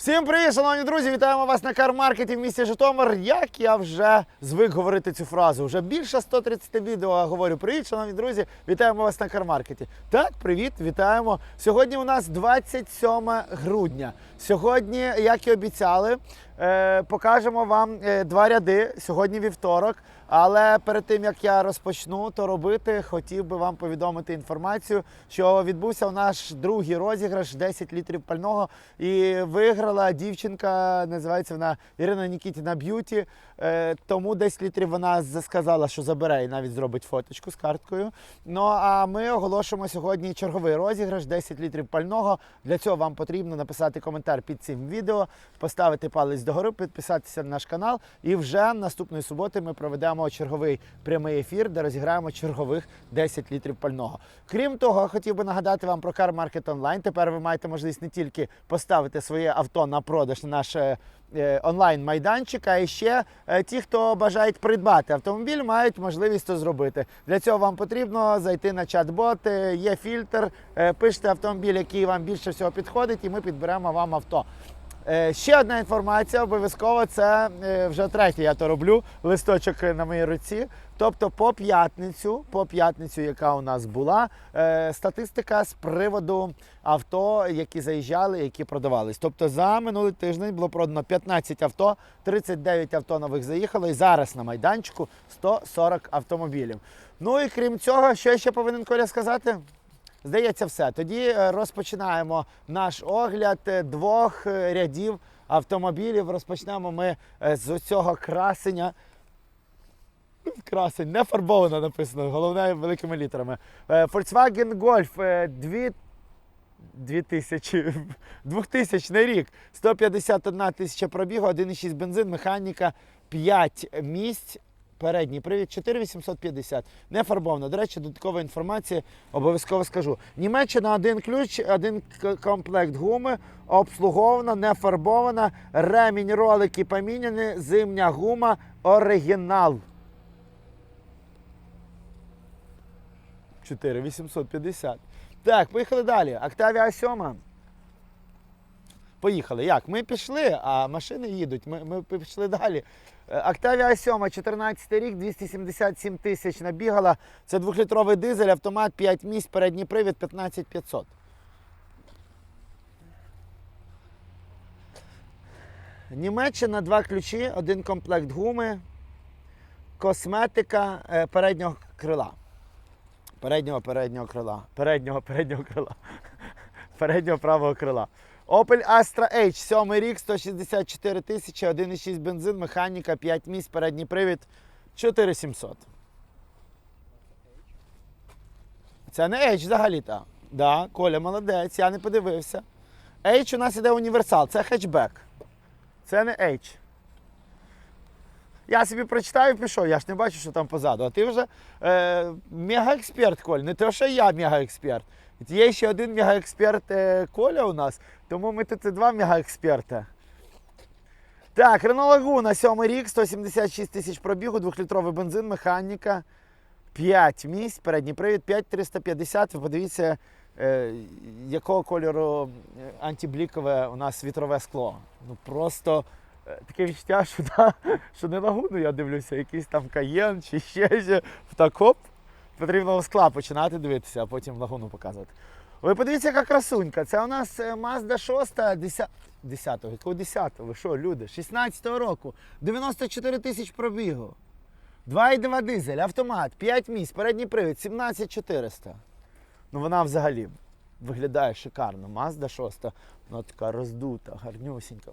Всім привіт, шановні друзі! Вітаємо вас на кармаркеті в місті Житомир. Як я вже звик говорити цю фразу. Вже більше 130 відео говорю. Привіт, шановні друзі! Вітаємо вас на кармаркеті. Так, привіт, вітаємо. Сьогодні у нас 27 грудня. Сьогодні, як і обіцяли, покажемо вам е, два ряди. Сьогодні вівторок. Але перед тим як я розпочну то робити, хотів би вам повідомити інформацію, що відбувся у наш другий розіграш 10 літрів пального. І виграла дівчинка, називається вона Ірина Нікітіна Б'юті. Е, Тому 10 літрів вона сказала, що забере і навіть зробить фоточку з карткою. Ну а ми оголошуємо сьогодні черговий розіграш 10 літрів пального. Для цього вам потрібно написати коментар під цим відео, поставити палець догори, підписатися на наш канал. І вже наступної суботи ми проведемо черговий прямий ефір, де розіграємо чергових 10 літрів пального. Крім того, хотів би нагадати вам про Car Market Online. Тепер ви маєте можливість не тільки поставити своє авто на продаж на наш е, е, онлайн-майданчик, а і ще е, ті, хто бажають придбати автомобіль, мають можливість це зробити. Для цього вам потрібно зайти на чат-бот, є фільтр, пишете автомобіль, який вам більше всього підходить, і ми підберемо вам авто. Е, Ще одна інформація, обов'язково це е, вже третє, я то роблю, листочок на моїй руці. Тобто по п'ятницю, по п'ятницю, яка у нас була, е, статистика з приводу авто, які заїжджали, які продавались. Тобто за минулий тиждень було продано 15 авто, 39 авто нових заїхало, і зараз на майданчику 140 автомобілів. Ну і крім цього, що я ще повинен Коля сказати? Здається, все. Тоді е, розпочинаємо наш огляд е, двох е, рядів автомобілів. Розпочнемо ми з цього красення. Красень, не фарбовано написано, головне великими літерами. Volkswagen Golf е, дві- 2000, 2000 рік, 151 тисяча пробігу, 1,6 бензин, механіка, 5 місць. Передній привід 4850. Не фарбовано. До речі, додаткова інформація обов'язково скажу. Німеччина один ключ, один комплект гуми, обслугована, не фарбована, ремінь, ролики поміняні, зимня гума, оригінал. 4850. Так, поїхали далі. Octavia 7. Поїхали. Як? Ми пішли, а машини їдуть. Ми, ми пішли далі. Octavia 7, 14 рік, 277 тисяч набігала. Це двохлітровий дизель, автомат 5 місць, передній привід 15500. Німеччина, два ключі, один комплект гуми, косметика е, переднього крила. Переднього переднього крила. Переднього переднього крила. Переднього правого крила. Opel Astra H, 7 рік, 164 тисячі, 1,6 бензин, механіка, 5 місць, передній привід 4700. Це не H взагалі-то. Да, Коля молодець, я не подивився. H у нас іде універсал, це хетчбек. Це не H. Я собі прочитав і пішов, я ж не бачу, що там позаду. А ти вже е, мегаексперт, Коль. Не те, що я мегаексперт. Є ще один мегаексперт е, Коля у нас, тому ми тут два мегаексперта. Так, Renault Laguna, 7 рік, 176 тисяч пробігу, 2-літровий бензин, механіка, 5 місць, передній привід, 5350. Ви подивіться, е, якого кольору е, антиблікове у нас вітрове скло. Ну просто е, таке відчуття, що, да, що не лагуну я дивлюся, якийсь там каєн чи ще ще в такоп. Потрібно скла починати дивитися, а потім в лагуну показувати. Ви подивіться, яка красунька. Це у нас е, Mazda 6 10... 10-го. Якого 10-го? Ви що, люди? 16-го року. 94 тисяч пробігу. 2,2 дизель, автомат, 5 місць, передній привід, 17400. Ну вона взагалі виглядає шикарно. Mazda 6, вона така роздута, гарнюсінька.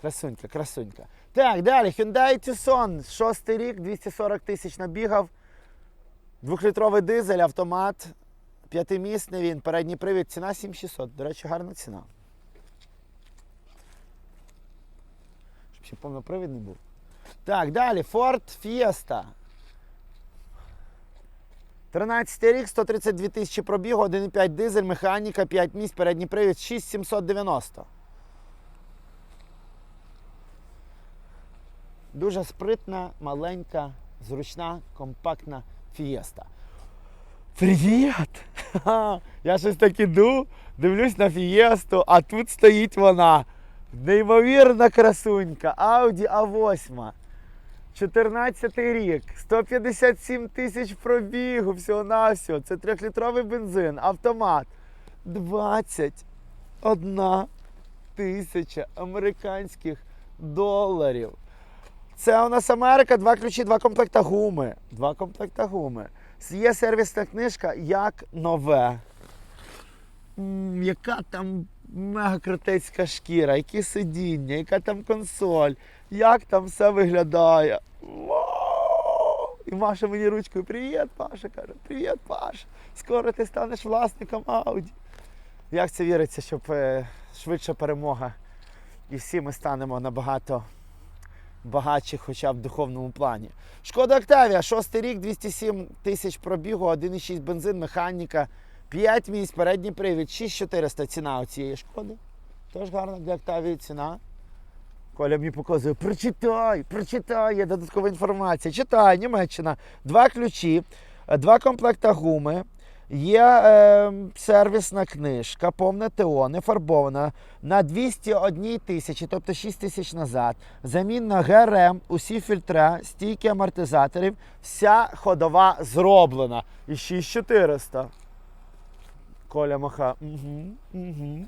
Красунька, красунька. Так, далі. Hyundai Tucson, 6 рік, 240 тисяч набігав. Двохлітровий дизель, автомат, п'ятимісний він, передній привід, ціна 7600. До речі, гарна ціна. Щоб ще повнопривідний був. Так, далі. Ford Fiesta. 13 рік, 132 тисячі пробігу, 1,5 дизель, механіка, 5 місць, передній привід, 6790. Дуже спритна, маленька, зручна, компактна фієста. Привіт! Я щось так іду, дивлюсь на фієсту, а тут стоїть вона. Неймовірна красунька. Audi A8. 14 рік, 157 тисяч пробігу всього-навсього. Це трьохлітровий бензин, автомат. 21 тисяча американських доларів. Це у нас Америка, два ключі, два комплекта гуми. Два комплекта гуми. Є сервісна книжка як нове. М, яка там мега крутецька шкіра, які сидіння, яка там консоль, як там все виглядає. І Маша мені ручкою Привіт, Паша каже, привіт, Паша. Скоро ти станеш власником Ауді. Як це віриться, щоб е, швидша перемога. І всі ми станемо набагато багатші, хоча б в духовному плані. Шкода Октавія, шостий рік, 207 тисяч пробігу, 1,6 бензин, механіка, 5 місць, передній привід, 6400 ціна у цієї шкоди. Тож гарна для Октавії ціна. Коля мені показує, прочитай, прочитай, є додаткова інформація. Читай, Німеччина. Два ключі, е, два комплекта гуми, є е, сервісна книжка, повне ТО, не фарбована, на 201 тисячі, тобто 6 тисяч назад. Замінна ГРМ, усі фільтра, стійки амортизаторів, вся ходова зроблена. І 6400. Коля маха. Угу, угу.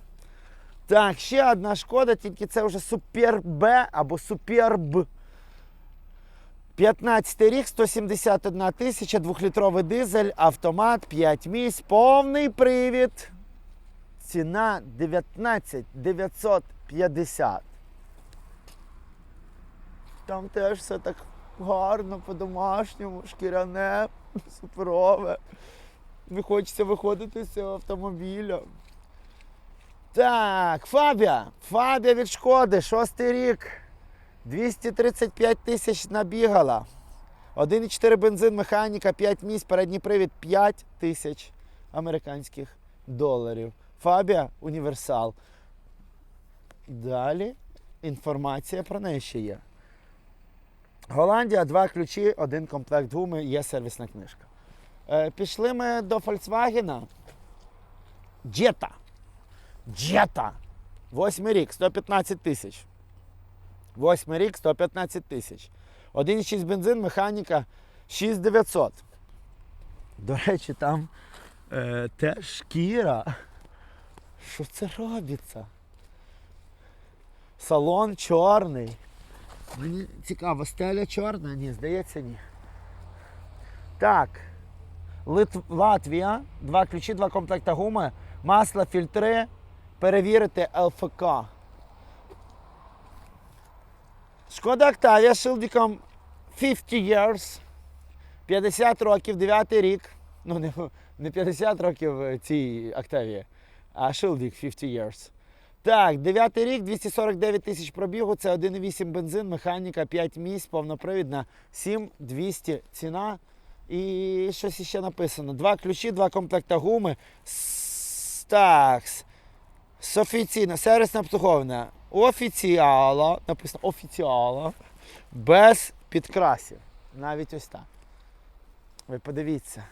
Так, ще одна шкода, тільки це вже Супер Б або Суперб. 15 рік, 171 тисяча, двохлітровий дизель, автомат, 5 місць, повний привід. Ціна 19 950. Там теж все так гарно, по-домашньому, шкіряне, суперове. Не хочеться виходити з цього автомобіля. Так, Фабія. Фабія від шкоди, шостий рік. 235 тисяч набігала. 1,4 бензин, механіка, 5 місць, передній привід 5 тисяч американських доларів. Фабія універсал. Далі інформація про неї ще є. Голландія, два ключі, один комплект гуми, є сервісна книжка. Е, пішли ми до Volkswagen. Jetta. Jetta. Восьмий рік, 115 тисяч. Восьмий рік, 115 тисяч. 1,6 бензин, механіка 6900. До речі, там е, теж шкіра. Що це робиться? Салон чорний. Мені цікаво, стеля чорна? Ні, здається, ні. Так. Литв... Латвія, два ключі, два комплекта гуми, масло, фільтри, перевірити ЛФК. Шкода Октавія з шилдиком 50 years. 50 років, 9 рік. Ну, не, не 50 років е, цій Октавії, а шилдик 50 years. Так, 9 рік, 249 тисяч пробігу, це 1,8 бензин, механіка, 5 місць, повнопривідна, 7200 ціна. І щось ще написано. Два ключі, два комплекта гуми. С- Так. З офіційна, сервісна обслуговування. Офіціала, написано офіціала, без підкрасів. Навіть ось так. Ви подивіться.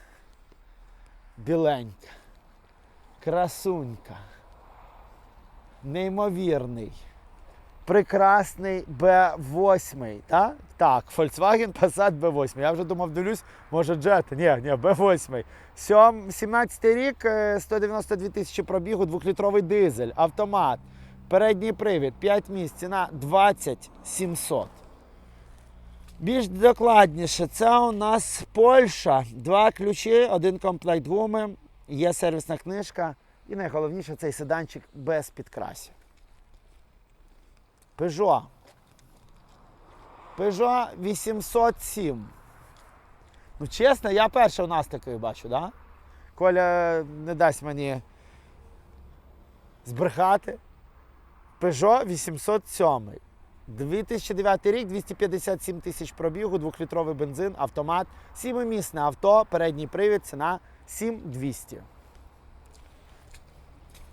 Біленька. Красунька. Неймовірний. Прекрасний B8. Так? так, Volkswagen Passat B8. Я вже думав, дивлюсь, може Jet. Ні, ні, B8. 17 рік, е, 192 тисячі пробігу, двохлітровий дизель, автомат, передній привід, 5 місць, ціна 20 700. Більш докладніше, це у нас Польща. Два ключі, один комплект гуми, є сервісна книжка. І найголовніше цей седанчик без підкрасів. Peugeot. Peugeot 807. Ну, чесно, я перше у нас такий бачу, да? Коля не дасть мені збрехати. Peugeot 807. 2009 рік, 257 тисяч пробігу, двохлітровий бензин, автомат, сімимісне авто, передній привід, ціна 7200.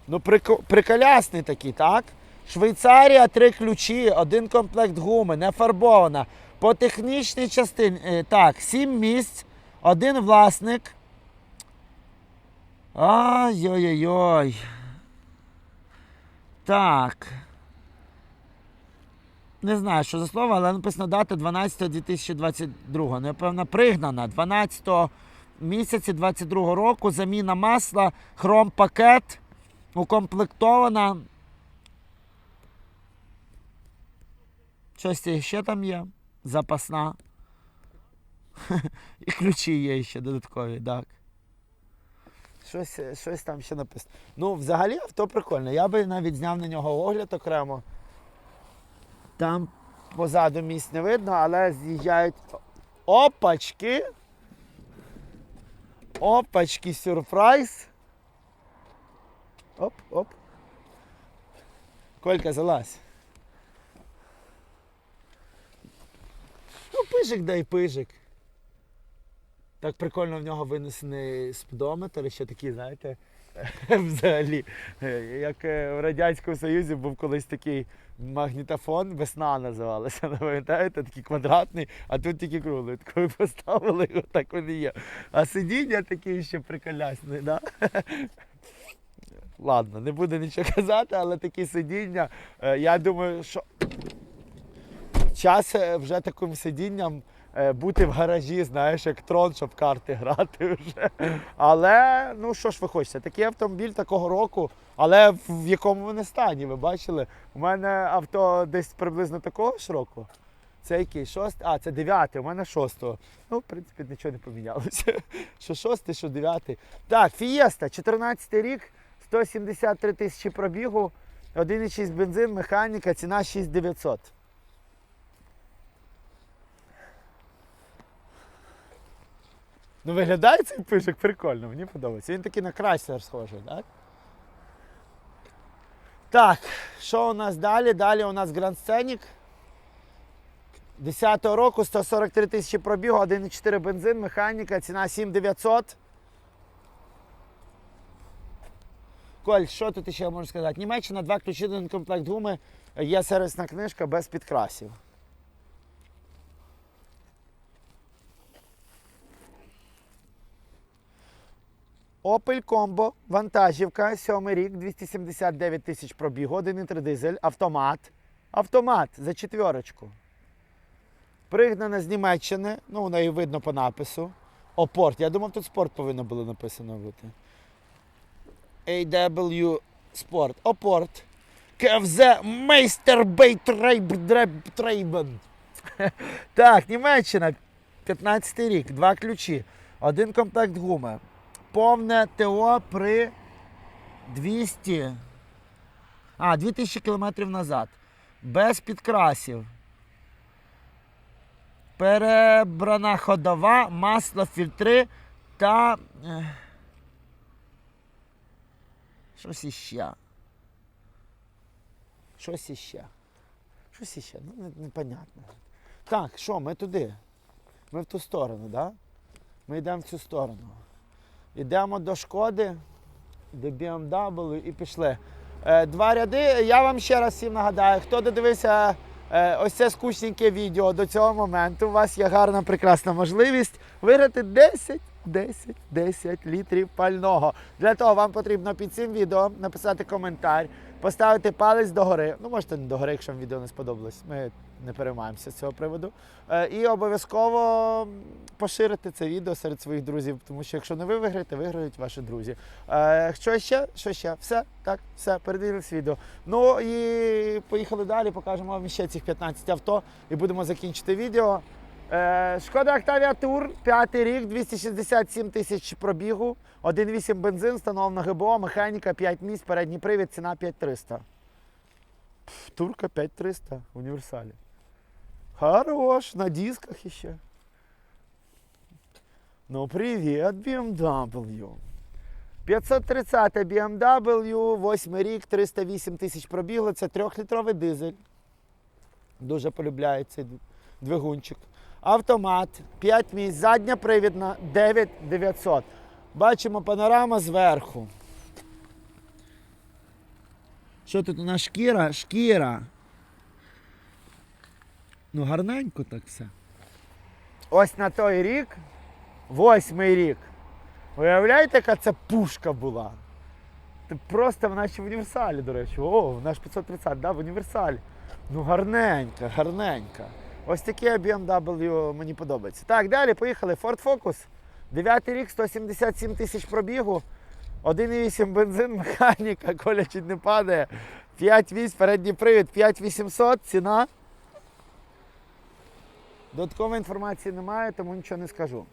Ну, прик- приколясний такий, так? Швейцарія, три ключі, один комплект гуми, не фарбована. По технічній частині, е, так, сім місць, один власник. Ай-ой-ой. Так. Не знаю, що за слово, але написано дата 12.2022. Напевно, пригнана 12 місяці 22 року. Заміна масла, хром пакет, укомплектована. Щось ще там є. Запасна. І ключі є ще додаткові, так. Щось, щось там ще написано. Ну, взагалі авто прикольне. Я би навіть зняв на нього огляд окремо. Там позаду місць не видно, але з'їжджають опачки. Опачки, сюрприз. Оп, оп. Колька, залазь. Пижик дай пижик. Так прикольно в нього винесений спідометр, ще такий, знаєте, взагалі. е, Як е, в Радянському Союзі був колись такий магнітофон, весна називалася, не пам'ятаєте, такий квадратний, а тут тільки круглий. Такий поставили, і отак він і є. А сидіння такі ще приколясні, да? Ладно, не буду нічого казати, але такі сидіння. е, Я думаю, що час е, вже таким сидінням е, бути в гаражі, знаєш, як трон, щоб карти грати вже. Але ну що ж ви хочете, такий автомобіль такого року, але в, якому вони стані, ви бачили? У мене авто десь приблизно такого ж року. Це який? Шостий? А, це дев'ятий, у мене шостого. Ну, в принципі, нічого не помінялося. Що шостий, що дев'ятий. Так, Фієста, 14 рік, 173 тисячі пробігу, 1,6 бензин, механіка, ціна 6900. Ну, виглядає цей пишик прикольно, мені подобається. Він такий на Chrysler схожий, так? Так, що у нас далі? Далі у нас Grand Scenic. 10-го року 143 тисячі пробігу, 1,4 бензин, механіка, ціна 7900. Коль, що тут ще можу сказати? Німеччина, два ключі, один комплект гуми, є сервісна книжка без підкрасів. Opel Combo, вантажівка, 7 рік, 279 тисяч пробігу, 1,3 дизель, автомат. Автомат за четверочку. Пригнана з Німеччини, ну, воно і видно по напису. Опорт. Я думав, тут спорт повинно було написано бути. AW Sport. Опорт. КФЗ Трейбен. Так, Німеччина. 15 рік, два ключі, один комплект гуми. Повне ТО при 200. А, 2000 км назад. Без підкрасів. Перебрана ходова, масло, фільтри та. Щось іще. Щось іще. Щось іще. Ну, не- непонятно. Так, що, ми туди. Ми в ту сторону, так? Да? Ми йдемо в цю сторону. Йдемо до шкоди, до BMW і пішли. Е, Два ряди. Я вам ще раз всім нагадаю, хто додивився е, ось це скучненьке відео до цього моменту, у вас є гарна, прекрасна можливість виграти 10, 10, 10 літрів пального. Для того вам потрібно під цим відео написати коментар, поставити палець догори. Ну, можете не догори, якщо вам відео не сподобалось. Ми не переймаємося з цього приводу. Е, І обов'язково поширити це відео серед своїх друзів, тому що якщо не ви виграєте, виграють ваші друзі. Е, Що ще? Що ще? Все, так, все, передивились відео. Ну і поїхали далі, покажемо вам ще цих 15 авто і будемо закінчити відео. Е, Шкода Tour, п'ятий рік, 267 тисяч пробігу, 1,8 бензин, встановлена ГБО, механіка, 5 місць, передній привід, ціна 5300. Пф, Турка 5300 в універсалі. Хорош, на дисках еще. Ну, привет, BMW. 530 BMW, 8 рік, 308 тисяч пробігло. Це трьохлітровий дизель. Дуже полюбляє цей двигунчик. Автомат, 5 місць, задня привідна, 9900. Бачимо панорама зверху. Що тут у нас шкіра? Шкіра. Ну, гарненько так все. Ось на той рік, восьмий рік, Уявляєте, яка це пушка була? Ти просто вона ще в універсалі, до речі. О, вона ж 530, да, в універсалі. Ну, гарненька, гарненька. Ось такий BMW мені подобається. Так, далі поїхали. Ford Focus. 9 рік, 177 тисяч пробігу. 1,8 бензин, механіка, коля чуть не падає. 5,8, передній привід, 5800, ціна. Додаткової інформації немає, тому нічого не скажу.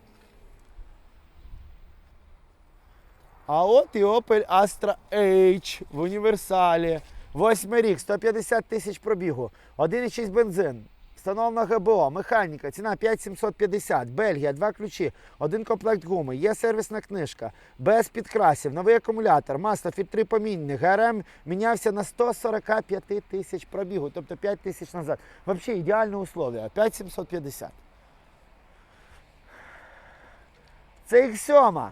А от і Opel Astra H в універсалі. Восьмий рік, 150 тисяч пробігу, 1,6 бензин. Встановлена ГБО, механіка, ціна 5750, Бельгія, два ключі, один комплект гуми, є сервісна книжка, без підкрасів, новий акумулятор, масло, фільтри помінні, ГРМ мінявся на 145 тисяч пробігу, тобто 5 тисяч назад. Взагалі ідеальне условия, 5750. Це X7.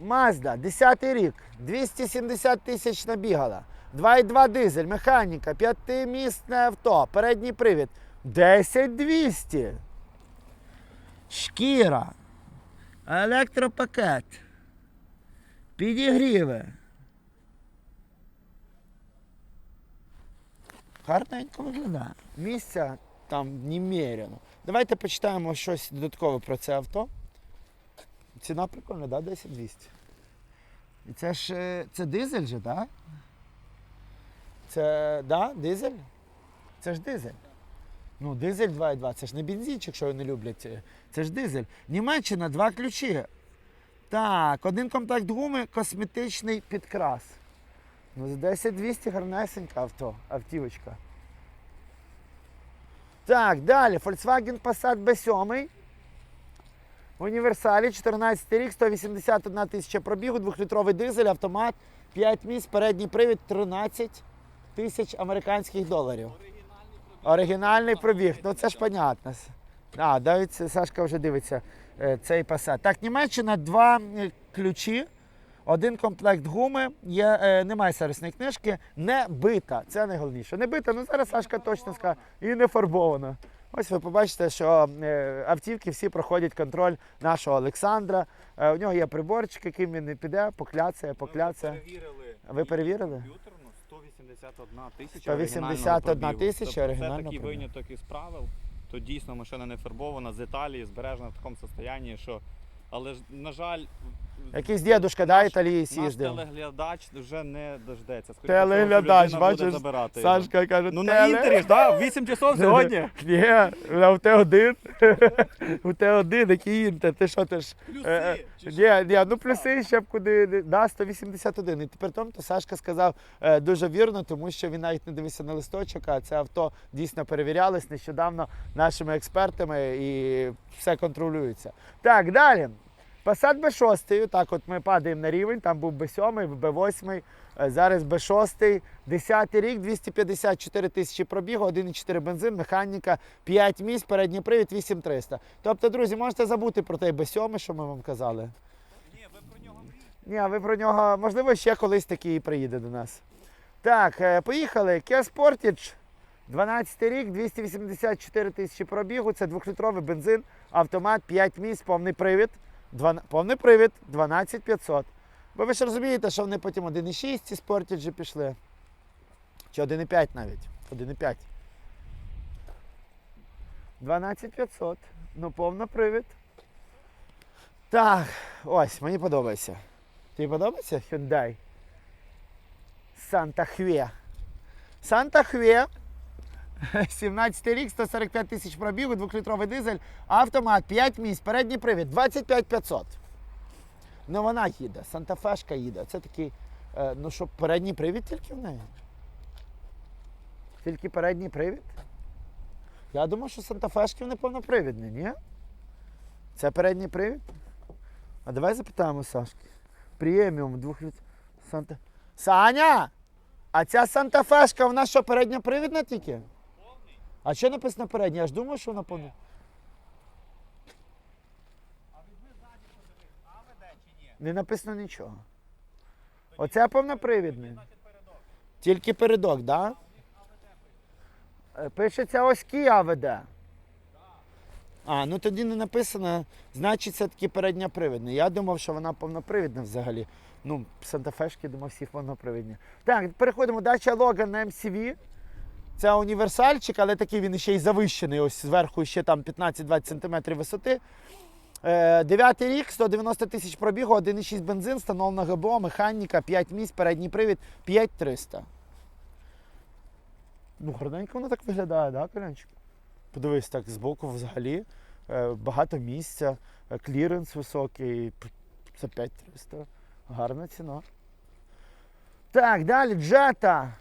Mazda, 10 рік, 270 тисяч набігала. 2,2 дизель, механіка, п'ятимісне авто, передній привід. 10200. Шкіра. Електропакет. Підігріви. Гарненько виглядає. Місця там немерено. Давайте почитаємо щось додаткове про це авто. Ціна прикольна, да? 10200. І це ж е, це дизель же, так? Це да, дизель? Це ж дизель. Ну, дизель 2,2, це ж не бензинчик, що вони люблять. е, Це ж дизель. Німеччина, два ключі. Так, один комплект гуми, косметичний підкрас. Ну, за 10-200 гарнесенька авто, автівочка. Так, далі. Volkswagen Passat B7. В універсалі 14 рік, 181 тисяча пробігу, 2-літровий дизель, автомат, 5 місць, передній привід 13 тисяч американських доларів. Оригінальний пробіг, ну це ж понятно. А, дивиться, Сашка вже дивиться е, цей Passat. Так, Німеччина, два ключі, один комплект гуми, є, е, немає сервісної книжки, не бита. Це найголовніше. Не бита, ну зараз Сашка точно скаже, і не фарбована. Ось ви побачите, що е, автівки всі проходять контроль нашого Олександра. Е, у нього є приборчик, яким він не піде, покляцає, покляцає. Ми перевірили. Ви перевірили? Комп'ютерно 181 тисяча 181 тисяча. Тобто оригінального Це такий пробігу. виняток із правил. То дійсно машина не фарбована з Італії, збережена в такому стані, що. Але ж, на жаль, Якийсь дідушка, да, італієць наш телеглядач вже не дождеться. Скоріше Телеглядач, всього, що людина бачиш, забирати його. Сашка каже, Ну на інтері ж, да, 8 часов сьогодні. Ні, а у Т1. У Т1, який інтер, ти що ти ж. е, Ні, ні, ну плюси ще б куди. Да, 181. І тепер тому, то Сашка сказав е, дуже вірно, тому що він навіть не дивився на листочок, а це авто дійсно перевірялось нещодавно нашими експертами і все контролюється. Так, далі. Passat B6, так от ми падаємо на рівень, там був B7, B8, е, зараз B6, 10 рік, 254 тисячі пробігу, 1,4 бензин, механіка, 5 місць, передній привід, 8300. Тобто, друзі, можете забути про той B7, що ми вам казали. Ні, ви про нього Ні, ви про нього, можливо, ще колись такий приїде до нас. Так, е, поїхали. Kia Sportage. 12 рік, 284 тисячі пробігу, це 2-літровий бензин, автомат, 5 місць, повний привід. Повний привід 12500. Бо ви ж розумієте, що вони потім 1,6 ці Sportage пішли. Чи 1,5 навіть. 1,5. 12500. Ну, повний привід. Так, ось, мені подобається. Тобі подобається Hyundai? Санта Хве. Санта Хве. 17 рік, 145 тисяч пробігу, 2-літровий дизель, автомат, 5 місць, передній привід, 25 500. Ну вона їде, Санта-Фешка їде. Це такий, е, ну що, передній привід тільки в неї? Тільки передній привід? Я думав, що Санта-Фешки вони повнопривідні, ні? Це передній привід? А давай запитаємо Сашки. Преміум двохліт. Санта. Саня! А ця Санта-Фешка, вона що, передньопривідна тільки? А що написано передня? Я ж думаю, що вона повна. Не написано нічого. Оце повнопривідний. Тільки передок, так? Да? Пишеться ось Kia веде. А, ну тоді не написано, значить, це таки передньопривідний. Я думав, що вона повнопривідна взагалі. Ну, Санта-Фешки, думав, всі повнопривідні. Так, переходимо. Дача Логан на MCV. Це універсальчик, але такий він ще й завищений. Ось зверху ще там 15-20 см висоти. Е, Дев'ятий рік, 190 тисяч пробігу, 1,6 бензин, встановлена ГБО, механіка, 5 місць, передній привід, 5300. Ну, гарненько воно так виглядає, да, Колянчик? Подивись так збоку взагалі. е, Багато місця, е, кліренс високий. За 5300. Гарна ціна. Так, далі джета.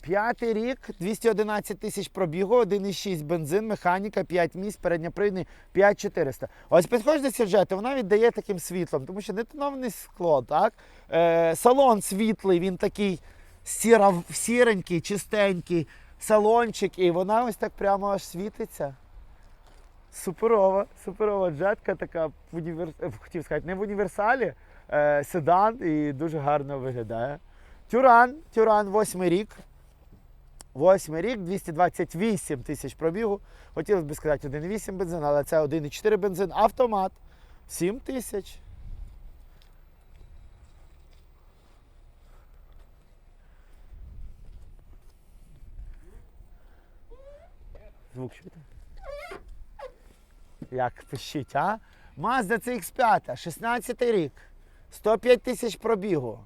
П'ятий рік, 211 тисяч пробігу, 1,6 бензин, механіка, 5 місць, передньопривідний 5400. Ось підходиш до сюжету, вона віддає таким світлом, тому що не тоноване скло, так? Е, салон світлий, він такий сіра, сіренький, чистенький, салончик, і вона ось так прямо аж світиться. Суперова, суперова джетка така в універ... е, хотів сказати, не в універсалі, е, седан і дуже гарно виглядає. Тюран, Тюран, восьмий рік. Восьмий рік, 228 тисяч пробігу. Хотілося б сказати 1,8 бензин, але це 1,4 бензин. Автомат 7 тисяч. Звук чути? Як пишіть, а? Mazda CX5, 16 рік, 105 тисяч пробігу.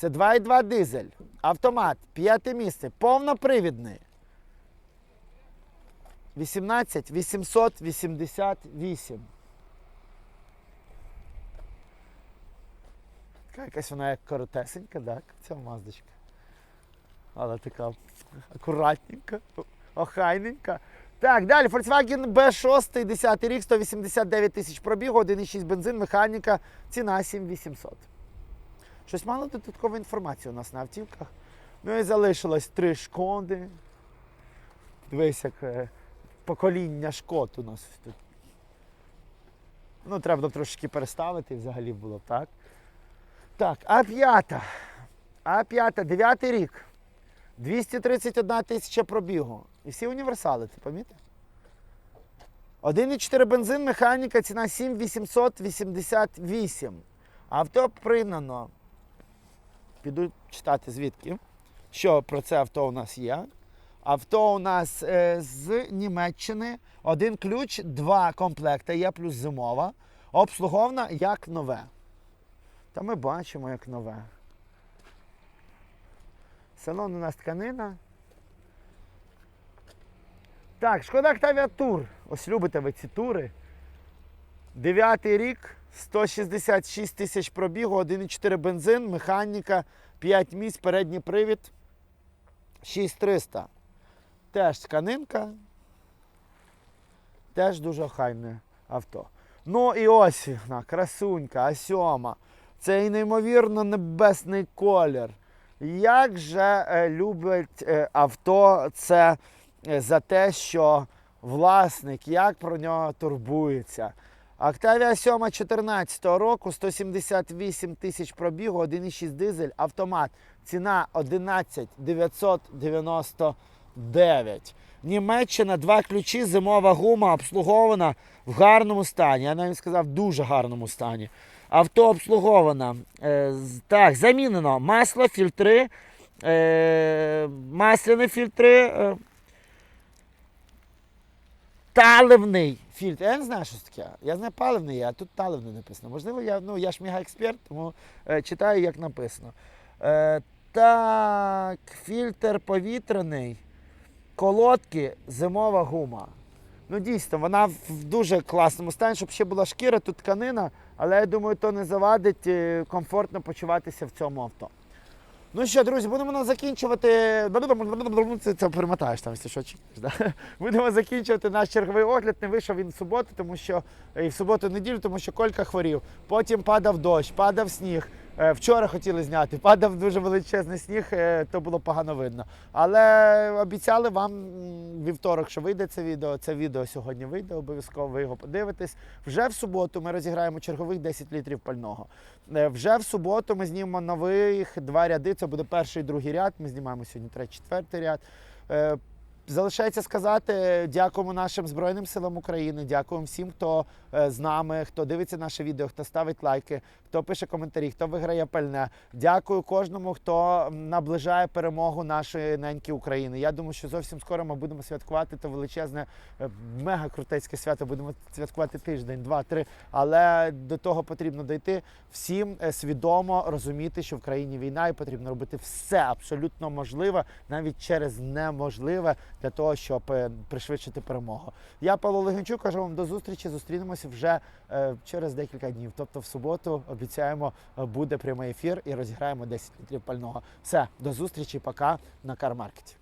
Це 2,2 дизель, автомат, п'яте місце, повнопривідний. 18 888. Така якась вона як коротесенька, так, ця маздочка. Але така акуратненька, охайненька. Так, далі Volkswagen B6, 10 рік, 189 тисяч пробігу, 1,6 бензин, механіка, ціна 7800. Щось мало додаткової інформації у нас на автівках. Ну і залишилось три шкоди. Дивись, як е, покоління шкод у нас тут. Ну, треба було трошки переставити, взагалі було б так. Так, А5. А5, 9 рік. 231 тисяча пробігу. І всі універсали, ти помітив? 1,4 бензин, механіка, ціна 7888. Авто пригнано. Піду читати звідки. Що про це авто у нас є. Авто у нас е, з Німеччини. Один ключ, два комплекти є, плюс зимова. Обслугована як нове. Та ми бачимо, як нове. Салон у нас тканина. Так, шкода Tour. Ось любите ви ці тури. Дев'ятий рік, 166 тисяч пробігу, 1,4 бензин, механіка, 5 місць, передній привід, 6300. Теж тканинка. Теж дуже охайне авто. Ну і ось вона, красунька, А7. Цей неймовірно небесний колір. Як же е, любить е, авто це е, за те, що власник як про нього турбується. Octavia 7 14 року, 178 тисяч пробігу, 1,6 дизель, автомат. Ціна 11 999. Німеччина, два ключі, зимова гума, обслугована в гарному стані. Я навіть сказав, в дуже гарному стані. Авто обслуговано. Е, так, замінено масло, фільтри, е, масляні фільтри. Е, Таливний фільтр. Я не знаю, що це таке. Я знаю паливний, а тут таливний написано. Можливо, я, ну, я ж мега-експерт, тому е, читаю, як написано. Е, так, фільтр повітряний, колодки, зимова гума. Ну, дійсно, вона в в дуже класному стані, щоб ще була шкіра, тут тканина, але я думаю, то не завадить е, комфортно почуватися в цьому авто. Ну що, друзі, будемо закінчувати. Це, це перемотаєш там, якщо що чекаєш. Да? Будемо закінчувати наш черговий огляд. Не вийшов він в суботу, тому що і в суботу неділю, тому що Колька хворів. Потім падав дощ, падав сніг. Е, Вчора хотіли зняти, падав дуже величезний сніг, е, то було погано видно. Але обіцяли вам вівторок, що вийде це відео. Це відео сьогодні вийде, обов'язково ви його подивитесь. Вже в суботу ми розіграємо чергових 10 літрів пального. Е, Вже в суботу ми знімемо нових два ряди. Це буде перший і другий ряд. Ми знімаємо сьогодні третій, четвертий ряд. Залишається сказати дякуємо нашим Збройним силам України, дякуємо всім, хто з нами, хто дивиться наше відео, хто ставить лайки, хто пише коментарі, хто виграє пальне. Дякую кожному, хто наближає перемогу нашої неньки України. Я думаю, що зовсім скоро ми будемо святкувати то величезне, е, мега крутецьке свято. Будемо святкувати тиждень, два, три. Але до того потрібно дійти всім е, свідомо розуміти, що в країні війна, і потрібно робити все абсолютно можливе, навіть через неможливе, для того, щоб е, пришвидшити перемогу. Я Павло Легенчук, кажу вам до зустрічі. Зустрінемося вже е, через декілька днів. Тобто в суботу обіцяємо, е, буде прямий ефір і розіграємо 10 літрів пального. Все, до зустрічі, пока на кармаркеті.